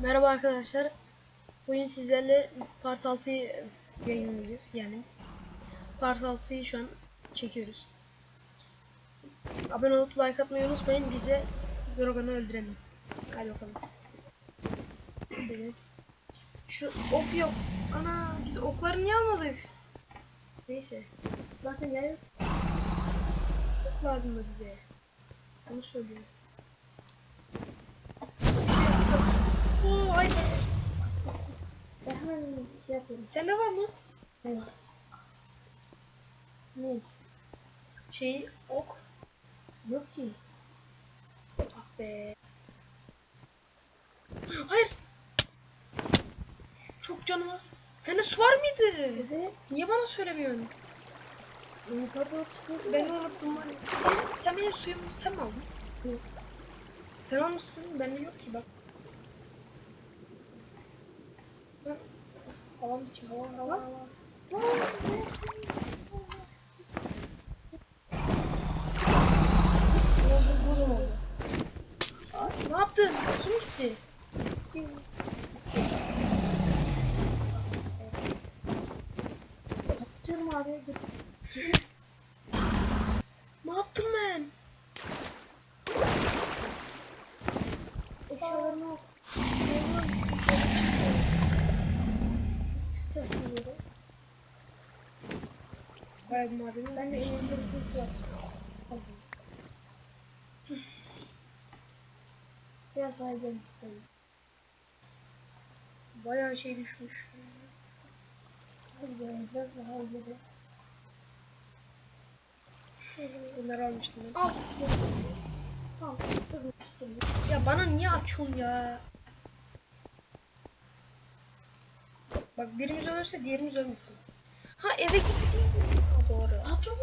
Merhaba arkadaşlar. Bugün sizlerle Part 6'yı yayınlayacağız. Yani Part 6'yı şu an çekiyoruz. Abone olup like atmayı unutmayın. Bize Drogon'u öldürelim. Hadi bakalım. Evet. Şu ok yok. Ana biz okları niye almadık? Neyse. Zaten yani ok lazımdı bize. Onu söylüyorum. Hayır. Ben hemen şey yapıyorum. Sende var mı? Ne? Ne? Şey ok. Yok ki. Ah be. Hayır. Çok canım az. Sende su var mıydı? Evet. Niye bana söylemiyorsun? Ben unuttum. ya. Sen, sen benim suyumu sen mi aldın? Sen almışsın. Bende yok ki bak. Hava. Buz oldu. Aa, Ne yaptın? Mu gitti? Tutuyorum abi. Dur. Bir malzeme. Ben de elimde bir. Aldım. Biraz daha gidelim istedim. Bayağı şey düşmüş. Hadi gidelim. Biraz daha gidelim. Bunları almıştım. Al. Al. Ya bana niye açıyorsun ya? Bak birimiz ölürse diğerimiz ölmesin. Ha eve gitti? Doğru. Al çabuk.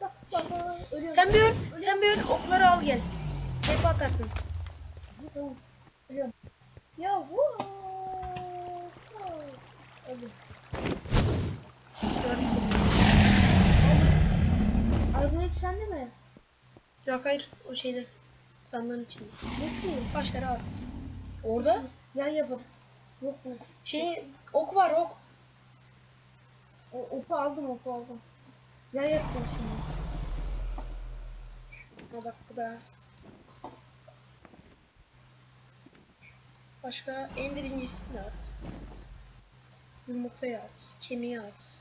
Bak bak bak. Ölüyorum. Sen bir öl, sen bir öl, okları al gel. Hep atarsın. Ölüyorum. Ya bu. Öldüm. Gördüm seni. Arbalet sende mi? Yok hayır o şeyde. Sandığın içinde. Ne ki? Başları atsın. Orada Yan yapalım. Yok mu? şey ok var ok. O, oku aldım oku aldım. Yan yapacağım şimdi. Ha bak bu da. Başka en birincisini at. Yumurtayı at. Kemiği at.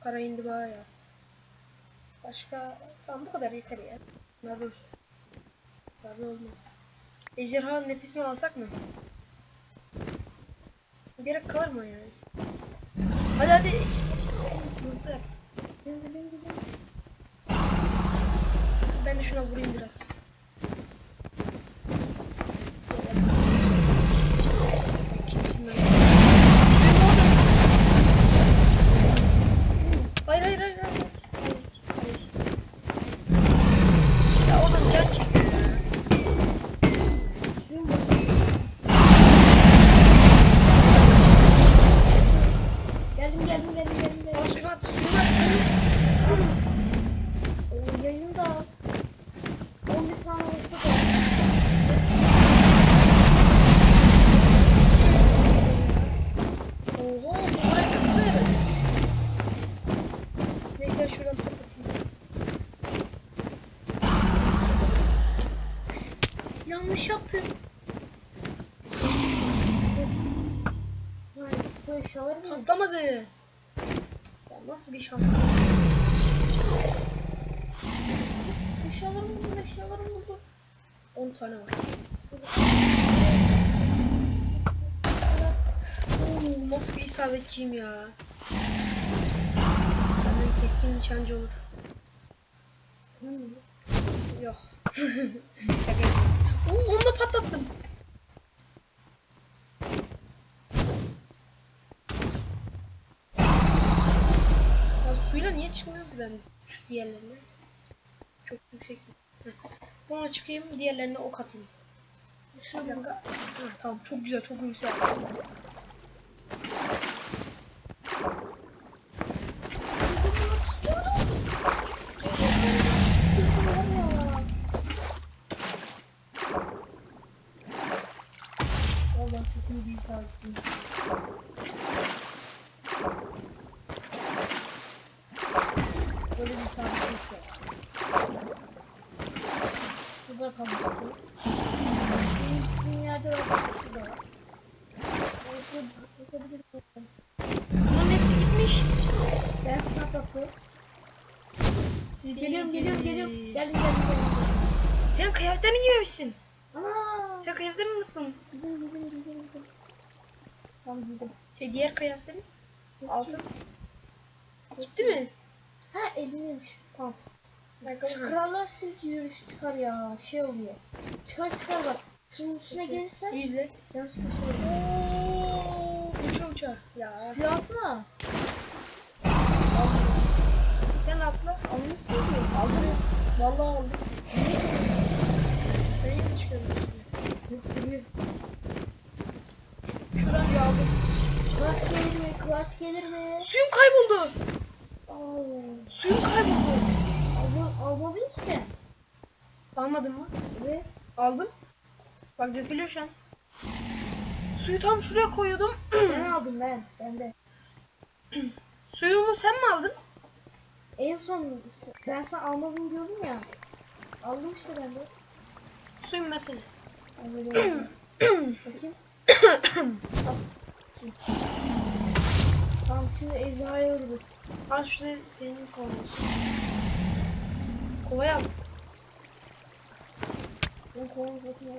Kara indibağı at. Başka tamam bu kadar yeter ya. Bunlar da olsun. Bunlar olmaz. Ejderha nefesini alsak mı? Gerek kalır mı yani? Hadi hadi. Hızlı. Ben de şuna vurayım biraz. Eşyalar mı? Patlamadı. Ya nasıl bir şans? Eşyalarım buldum eşyalarım buldum. 10 tane var. Oo, nasıl bir isabetçiyim ya. Benden keskin nişancı olur. Hmm. Yok. Şaka. Oo, onu da patlattım. Ya suyla niye çıkmıyor ki ben şu diğerlerine? Çok yüksek. Buna çıkayım diğerlerine ok atayım. Ha, tamam çok güzel çok güzel. Bunların hepsi gitmiş. Ben sana bakıyorum. Geliyorum geliyorum geliyorum. Sevgili. Geldim geldim geldim. Sen kıyafetlerini giymemişsin. Ana! Sen kıyafetlerini unuttun. Gidelim gidelim gidelim gidelim. Tamam gidelim. Şey diğer kıyafetlerin. Altın. Gitti mi? Ha elindeymiş. Tamam. Bakalım. Krallar silki yürüyüş çıkar ya. Şey oluyor. Çıkar çıkar bak. Şunun üstüne gelirsen İzle. yanlış olur. Uça uça. Ya. Suya atsana. Sen atla. Almışsın ki. Alırım. Vallahi aldım. Sen yine çıkıyorsun. Yok duruyor. Şuradan bir aldım. Kılaç gelir mi? Kılaç gelir mi? Suyum kayboldu. Suyum kayboldu. Alma, alabilirsin. Almadın mı? Evet. Aldım. Bak dökülüyor şu an. Suyu tam şuraya koyuyordum. ben aldım ben. Ben de. Suyumu sen mi aldın? En son ben sana almadım diyordum ya. Aldım işte ben de. Versene. Alıyorum. Bakayım. Tamam şimdi ejderhaya vururuz. Al şurada senin kovan al. Ben kolunu bakayım.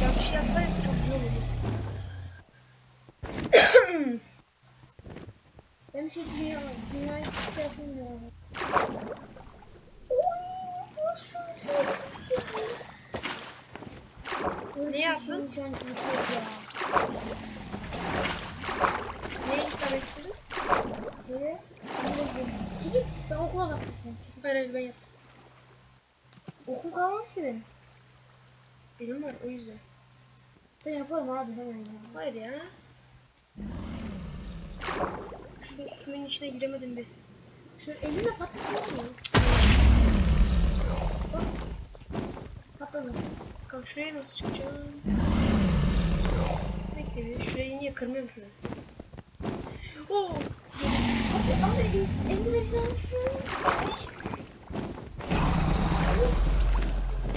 Ya bir şey yapsaydık çok güzel olurdu. Ben şey dünya, dünyayı şey yapayım ya. Böyle Ne bir yaptın? ya. Neyi isabet ettirdin? Şöyle, bunu da yapayım. Çekil, ben okula bakacağım. Hayır hayır ben yaptım. Okul kalmamış ki benim. Benim var o yüzden. Ben yaparım abi hemen ya. Hayır ya. Şu suyun içine giremedim bir. Şöyle elimle patlasın mı? Bak. Patladı. Bakalım şuraya nasıl çıkacağım? Bekle bir. Şurayı niye kırmıyorum şunu? Oo! Abi abi elim, elimle bir şey almışsın.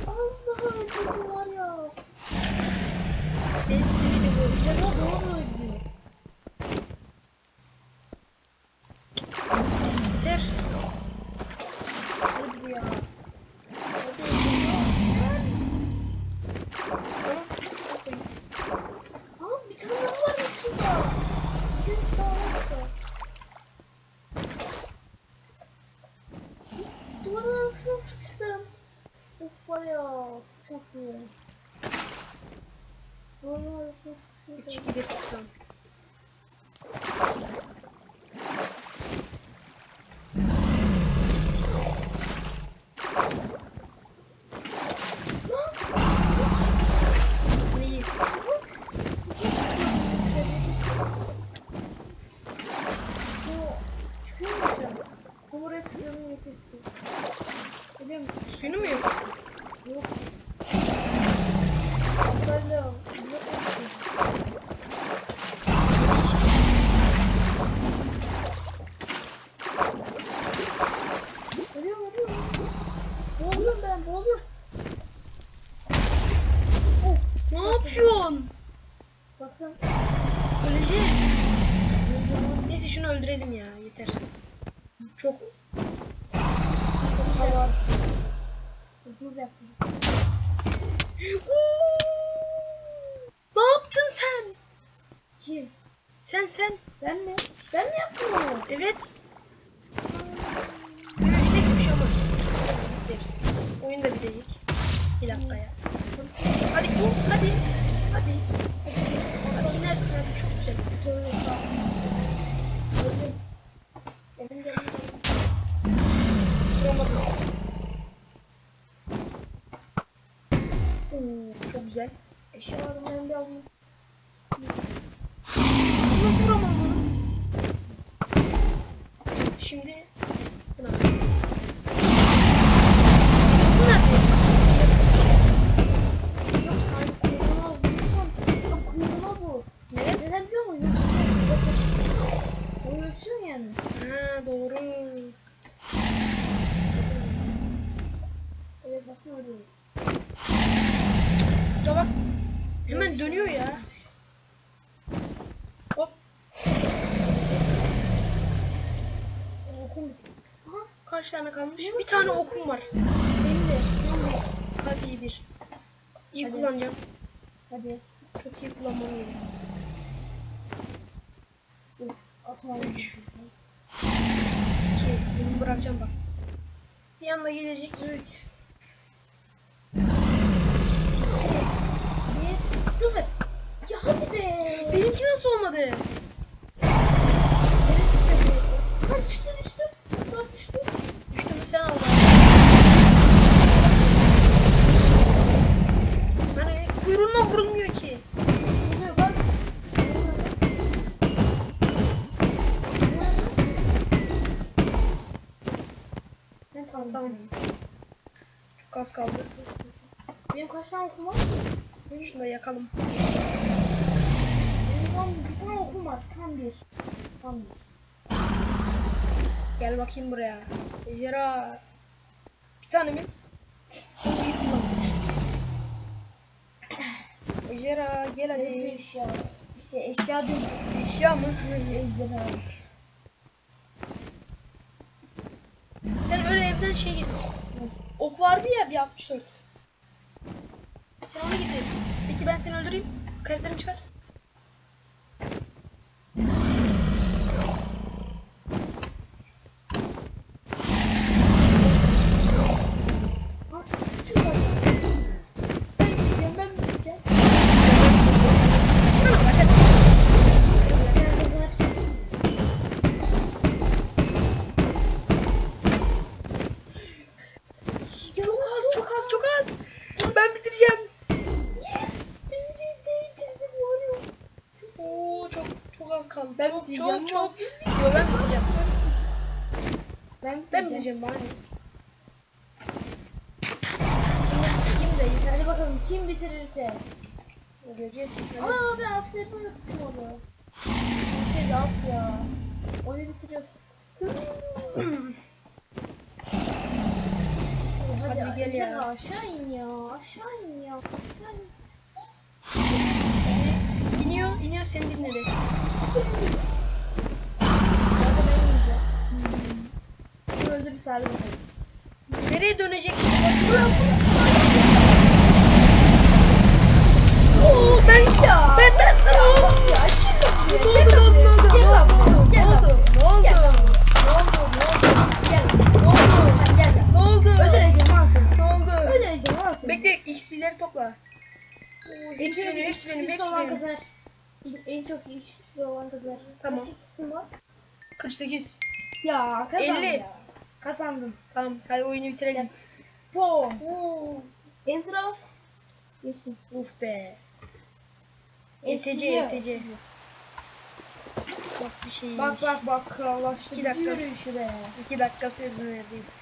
Az daha öldürdü var ya. En sinirli bu. Ya da doğru öldü. Yeter. Hadi ya. Hadi. Tamam. Bakayım. Ama bir tane daha var şurada. Bir tane daha var. Duvarın arkasına sıkıştım. Of var ya. Çok iyi. Duvarın arkasına 3 sıkıştım. 2 1 tamam. Neyi? Bu çıkıyor mu şu an? Bu buraya çıkıyor mu getirdi. Biliyor musun? Suyunu mu yok ettin? Yok. Böyle yok. Ölüyorum ölüyorum. Boğuluyorum ben boğuluyorum. Oh, Ne yapıyorsun? bakın. Öleceğiz. Neyse şunu öldürelim ya yeter. Çok Çok hava. Hızlı yaptım. Ne yaptın sen? Kim? Sen sen. Ben mi? Ben mi yaptım onu? Evet. Hiçbir şey olmaz. Hepsi. Oyun da bitecek. Bir dakikaya. Hadi in hadi. Hadi. Hadi inersin hadi çok güzel. güzel. Eşyalarım ben bir alayım. Nasıl vuramam bunu? Şimdi doğru. Evet bakıyorum. Ya bak hemen dönüyor ya. Hop. Okum. Aha, kaç tane kalmış? Bir tane okum var. Benim de. Saat iyi bir. İyi Hadi. kullanacağım. Hadi. Çok iyi kullanmalıyım. Dur. Atma. 3. 2. Bunu bırakacağım bak. Bir anda gelecek. 3. Sıfır. Ya hadi be. Benimki nasıl olmadı? Benim düştü. Ha düştü düştü. Bak düştü. Düştü mü sen al. Hani kuyruğundan vurulmuyor ki. Tamam. Çok az kaldı. Benim kaç tane okum var? Şunu da yakalım. Tam bir tane okum var. Tam bir. Tam bir. Gel bakayım buraya. Ejderha. Bir tane mi? Ejderha gel Ne bir hadi. eşya. İşte eşya değil. Eşya mı? Ejderha. Sen öyle evden şey getir. Ok vardı ya bir 64. Sen onu getir. Peki ben seni öldüreyim. Kayıtlarını çıkar. Kaldı. Ben çok çok ama- çok. Yo ben bitireceğim. Ben Ben bitireceğim. bitireceğim bana. ne? Kim de yeter. Hadi bakalım kim bitirirse. Göreceğiz. Aa ben aferin unuttum onu. Bitirdi at ya. Onu bitiriyoruz. Hadi, Hadi gel ya. Aşağı in ya. Aşağı in ya. Aşağı in. İniyor, seni dinledi. Öldür bir bakalım. Nereye dönecek? Oo ben ya. Ben ben Ya. Ne oldu ne oldu ne oldu? En çok güçlü olan kazanır. Tamam. Kaç isim var? 48. Ya kazandım 50. ya. Kazandım. Tamam hadi oyunu bitirelim. Enter bas. Geçsin. Uf be. ESC, ESC. eskici. Nasıl bir şey? Bak bak bak krallaştı. İki dakika. Yürüyüşü be. 2 dakika sürdü neredeyiz.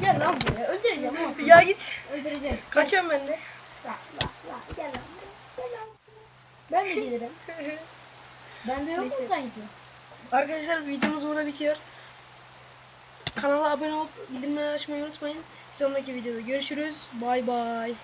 Gel lan buraya. Öldüreceğim ama. ya git. Öldüreceğim. Kaçıyorum ben de. La la la. Gel lan. buraya, Gel lan. Ben de gelirim. Bende yok mu Neyse. sanki? Arkadaşlar videomuz burada bitiyor. Kanala abone olup bildirimleri açmayı unutmayın. Bir sonraki videoda görüşürüz. Bay bay.